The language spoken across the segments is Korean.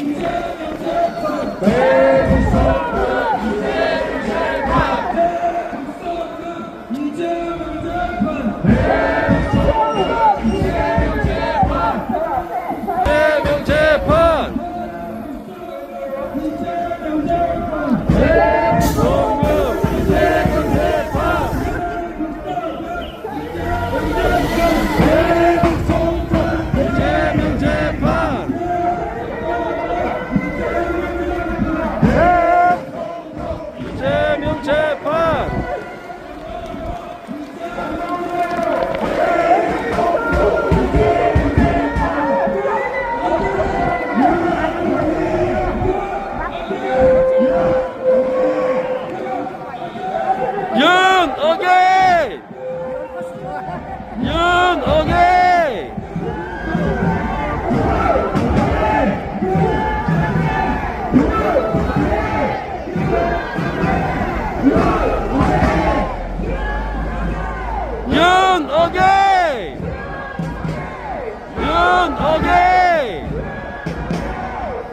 이 윤어게이 윤어게이 윤어게이 윤어게이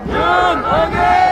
윤어게이